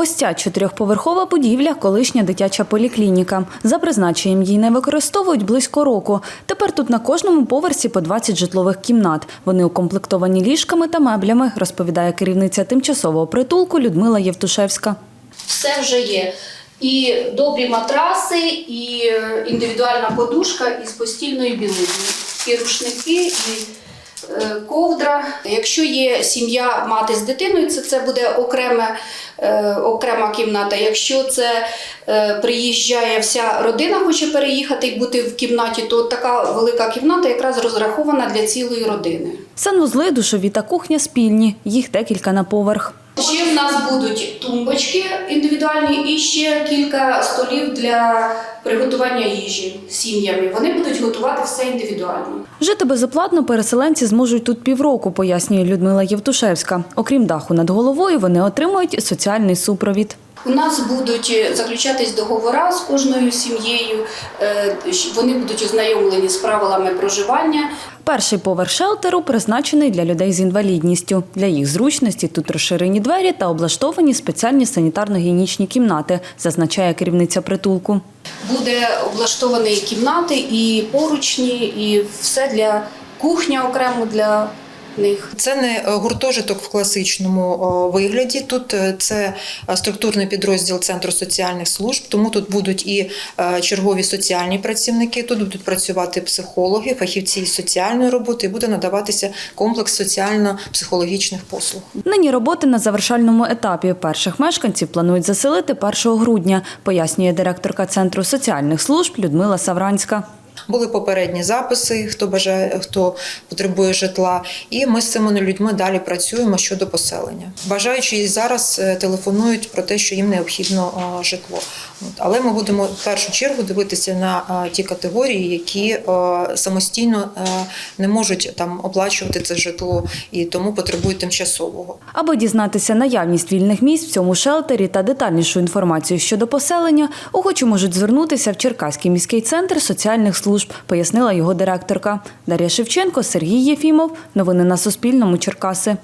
Ось ця чотирьохповерхова будівля – колишня дитяча поліклініка. За призначенням її не використовують близько року. Тепер тут на кожному поверсі по 20 житлових кімнат. Вони укомплектовані ліжками та меблями, розповідає керівниця тимчасового притулку Людмила Євтушевська. все вже є. І добрі матраси, і е, індивідуальна подушка із постільною білизною, і рушники, і ковдра. Якщо є сім'я мати з дитиною, це, це буде окреме, е, окрема кімната. Якщо це е, приїжджає вся родина, хоче переїхати і бути в кімнаті, то така велика кімната якраз розрахована для цілої родини. Санвузли, душові та кухня спільні. Їх декілька на поверх. Ще в нас будуть тумбочки індивідуальні і ще кілька столів для приготування їжі сім'ями. Вони будуть готувати все індивідуально. Жити безоплатно переселенці зможуть тут півроку, пояснює Людмила Євтушевська. Окрім даху над головою, вони отримують соціальний супровід. У нас будуть заключатись договори з кожною сім'єю. е, Вони будуть ознайомлені з правилами проживання. Перший поверх шелтеру призначений для людей з інвалідністю. Для їх зручності тут розширені двері та облаштовані спеціальні санітарно-гігієнічні кімнати, зазначає керівниця притулку. Буде облаштовані кімнати, і поручні, і все для кухня окремо для них. Це не е, гуртожиток в класичному вигляді. Тут е, це е, структурний підрозділ Центру соціальних служб, тому тут будуть і е, чергові соціальні працівники, тут будуть працювати психологи, фахівці з соціальної роботи, і буде надаватися комплекс соціально-психологічних послуг. Нині роботи на завершальному етапі. Перших мешканців планують заселити 1 грудня, пояснює директорка Центру соціальних служб Людмила Савранська. Були попередні записи, хто бажає, хто потребує житла, і ми з цими людьми далі працюємо щодо поселення. Бажаючі зараз е, телефонують про те, що їм необхідно е, житло. Але ми будемо в першу чергу дивитися на е, ті категорії, які самостійно не можуть там оплачувати це житло і тому потребують тимчасового. Аби дізнатися наявність вільних місць в цьому шелтері та детальнішу інформацію щодо поселення, охочі можуть звернутися в Черкаський міський центр соціальних служб, пояснила його директорка. Дар'я Шевченко, Сергій Єфімов. Новини на Суспільному. Черкаси.